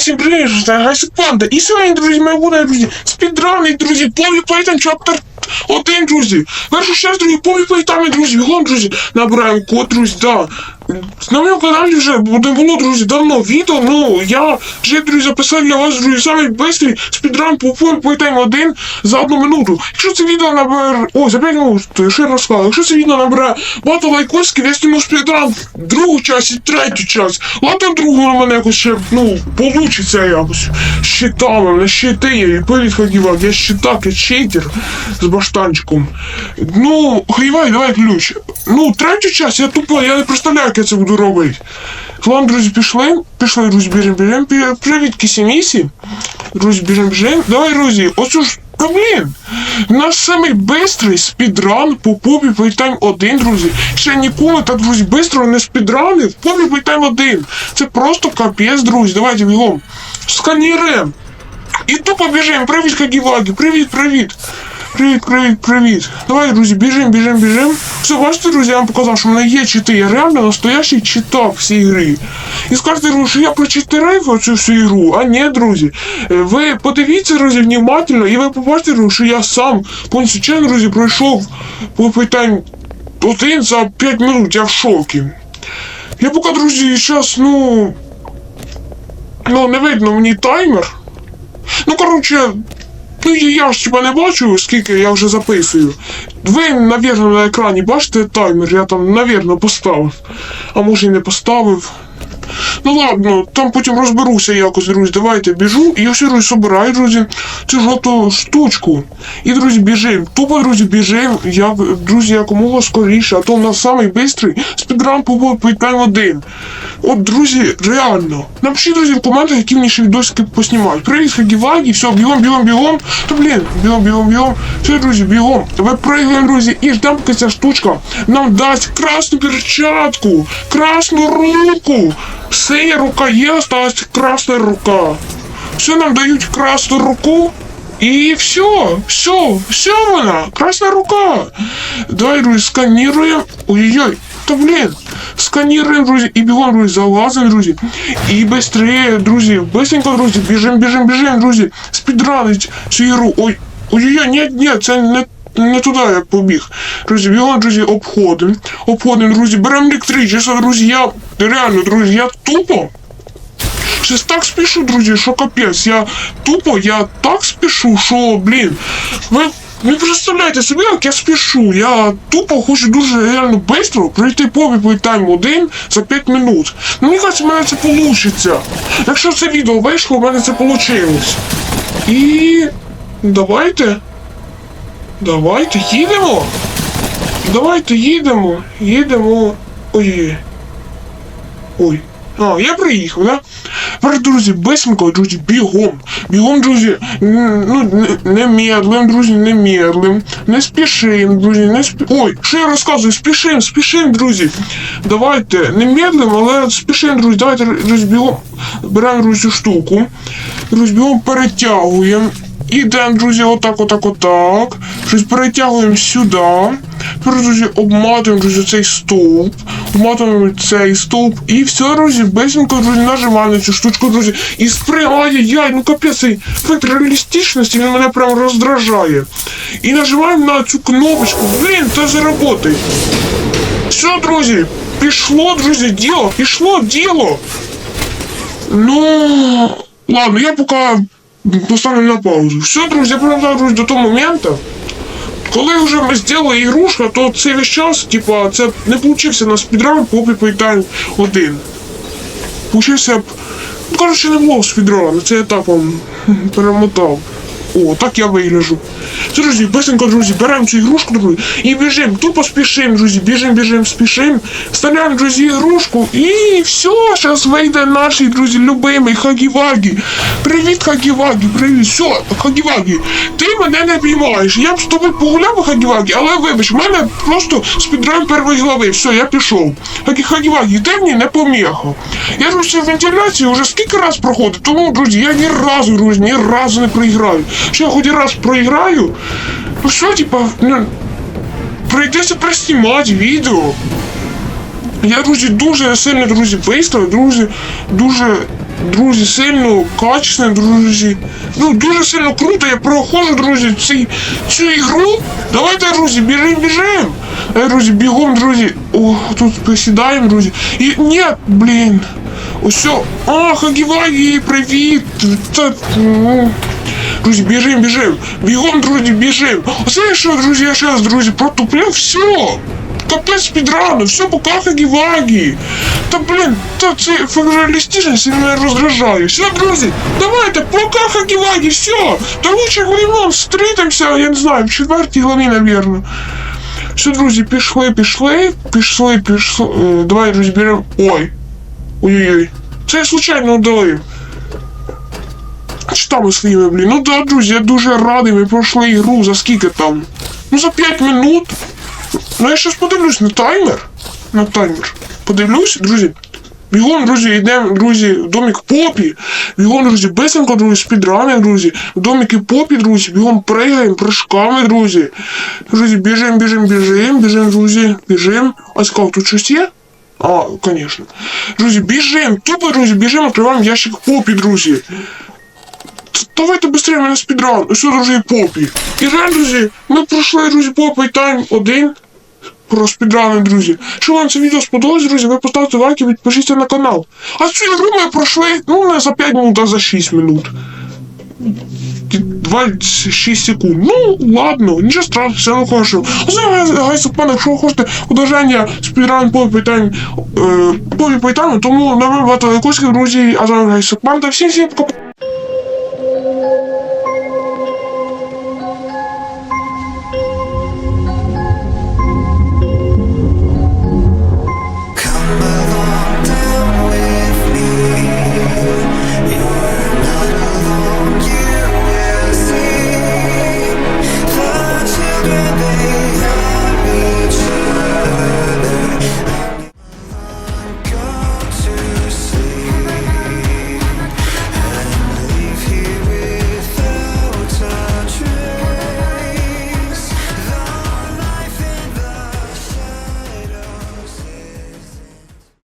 всім привіт, це Гайсик Панда. І сьогодні, друзі, ми друзі, спідраний, друзі, пові Пейтон Chapter 1, друзі. Першу час, друзі, пові Python, друзі, бігом, друзі, набираємо код, друзі, да. На моєму каналі вже не було, друзі, давно відео, ну, я вже, друзі, записав для вас, друзі, самий бистрий спідран по пові Python 1 за одну минуту. Якщо це відео набере, о, за 5 минут, то ще раз сказав, якщо це відео набере багато лайкосків, я зніму спідран другу часть і третю часть. Ладно, другу на мене якось ще, ну, получиться якось. Щитами, на щити є, і привіт, Хагівак, я щитак, я читер з баштанчиком. Ну, Хагівак, давай ключ. Ну, третю часть, я тупо, я не представляю, я це буду робити. Ладно, друзі, пішли. Пішли, друзі, біжим, біжим. Привіт, кісімісі. Друзі, біжим, біжим. Давай, друзі, оцю ж. Блін, наш самий бистрий спідран по попі Playtime 1, друзі. Ще ніколи так, друзі, бистро не спідранив попі Playtime 1. Це просто капець, друзі. Давайте бігом. Сканіруємо. І тупо біжимо. Привіт, Кагівагі. Привіт, привіт. Привіт, привіт, привіт. Давай, друзі, біжим, біжим, біжим. Все, бачите, друзі, я вам показав, що в мене є чити. Я реально настоящий читак в цій грі. І скажете, що я прочитерив оцю всю ігру. А ні, друзі. Е, Ви подивіться, друзі, внимательно, і ви побачите, що я сам повністю чесно, друзі, пройшов по питань один за 5 минут, я в шокі. Я поки, друзі, зараз, ну. Ну, не видно мені таймер. Ну, коротше, ну я- ж тебе не бачу, скільки я вже записую. Ви, навірно, на екрані бачите таймер, я там, навірно, поставив. А може і не поставив. Ну ладно, там потім розберуся якось, друзі. Давайте біжу. І я все друзі, собираю, друзі, цю жовту штучку. І, друзі, біжим. Тупо, друзі, біжим. Я, друзі, якомога скоріше, а то в нас самий бистрий спідран по Python 1. От, друзі, реально. Напишіть, друзі, в коментах, які мені ще відосики поснімають. Привіт, Хагівагі, все, бігом, бігом, бігом. Та блін, бігом, бігом, бігом. Все, друзі, бігом. Давай пригаємо, друзі, і ждемо, поки ця штучка нам дасть красну перчатку, красну руку. Все, рука є, осталась красна рука. Все нам дають красну руку. І все, все, все вона, красна рука. Давай, друзі, сканіруємо. Ой-ой-ой, та блін. Сканіруємо, друзі, і бігом, друзі, залазимо, друзі. І быстрее, друзі, быстренько, друзі, біжим, біжим, біжим, друзі. Спідранить цю ігру. Ой, ой-ой-ой, ні, ні, це не не туди я побіг. Друзі, бігом, друзі, обходимо. Обходимо, друзі, беремо електричество, друзі, я реально, друзі, я тупо. Щось так спішу, друзі, що капець. Я тупо, я так спішу, що, блін. Ви не представляєте собі, як я спішу. Я тупо хочу дуже реально швидко пройти побіг тайм 1 за 5 минут. Ну, мені кажеться, в мене це вийде. Якщо це відео вийшло, в мене це вийшло. І давайте. Давайте їдемо. Давайте їдемо. Їдемо. Ой. Ой. А, я приїхав, да? Тепер, друзі, бисенько, друзі, бігом. Бігом, друзі, ну, не, медлим, друзі, не медлим. Не спішим, друзі, не спі... Ой, що я розказую? Спішим, спішим, друзі. Давайте, не медлим, але спішим, друзі, давайте, друзі, бігом. Беремо, друзі, штуку. Друзі, бігом перетягуємо. Ідемо, друзі, отак, отак, отак. Щось перетягуємо сюди. Тепер, друзі, обматуємо, друзі, цей стовп. Обматуємо цей стовп. І все, друзі, бесенько, друзі, нажимаємо на цю штучку, друзі. І спри, ай-яй, ну капець, цей ефект реалістичності, він мене прям роздражає. І нажимаємо на цю кнопочку. Блін, це заработай. Все, друзі, пішло, друзі, діло, пішло діло. Ну, ладно, я поки поставлю на паузу. Все, друзі, пам'ятаю, до того моменту. Коли вже ми зробили ігрушка, то цей весь час, типа, це не получився на спідран попі Playtime 1. Получився б. Ну, коротше, не було спідрана, це я етапом перемотав. О, так я вигляжу. Друзі, быстренько, друзі, беремо цю ігрушку, друзі, і біжимо, тупо спішимо, друзі, біжимо, біжимо, спішимо, вставляємо, друзі, ігрушку, і все, зараз вийде наш, друзі, любимий Хагівагі. Привіт, Хагівагі, привіт, все, Хагівагі, ти мене не піймаєш, я б з тобою погуляв, Хагівагі, але вибач, в мене просто спідран першої глави, все, я пішов. Хагі, Хагівагі, ти мені не поміха. Я ж цю вентиляцію вже скільки раз проходив, тому, друзі, я ні разу, друзі, ні разу не проіграю. Що я хоч раз проіграю, ну що, типа, ну, прийдеться приснімати відео. Я, друзі, дуже сильно, друзі, виставив, друзі, дуже друзі, сильно качественне, друзі. Ну, дуже сильно круто, я проходжу, друзі, цей, цю ігру. Давайте, друзі, біжим, біжим. Е, друзі, бігом, друзі. О, тут посідаємо, друзі. І ні, блін. Ось. А, Хагівагі, привіт. Та, ну, Друзі, біжим, біжим. Бігом, друзі, біжим. Оце що, друзі, я зараз, друзі, протуплю, все. Капець підрану, все пока Хагівагі. Та блін, та це феералістичність мене роздражає. Все, друзі, давайте, пока Хагівагі, все. До лучших времен зустрітимося, я не знаю, в четвертій главі, навірно. Все, друзі, пішли, пішли, пішли, пішли. Е, давай, друзі, беремо. Ой. Ой-ой-ой. Це я случайно удалив. Ви своїми, блін? Ну да, друзі, я дуже радий, ми пройшли ігру за скільки там? Ну за 5 минут. Ну я щас подивлюсь на таймер. На таймер. Подивлюсь, друзі. Бігом, друзі, йдемо, друзі, в домик попі. Бігом, друзі, бисенько, друзі, спідрани, друзі. В домики попі, друзі, бігом пригаємо, прыжками, друзі. Друзі, біжим, біжим, біжим, біжим, друзі, біжим. А сказав, тут щось є? А, конечно. Друзі, біжим, тупо, друзі, біжим, відкриваємо ящик попі, друзі. Давайте быстрее мене спідран. Ось, друзі, попі. І жаль, друзі, ми пройшли, друзі, попі тайм один. Про спідрани, друзі. Якщо вам це відео сподобалось, друзі, ви поставте лайк і підпишіться на канал. А цю ігру ми пройшли, ну, не за 5 минут, а за 6 минут. 26 секунд. Ну, ладно, нічого страшного, все одно хорошо. Зараз, гайс, пане, якщо ви хочете удовження спідран по питань, е, по питанню, тому на вибрати якусь друзі, а зараз гайс, панда, всім всім пока.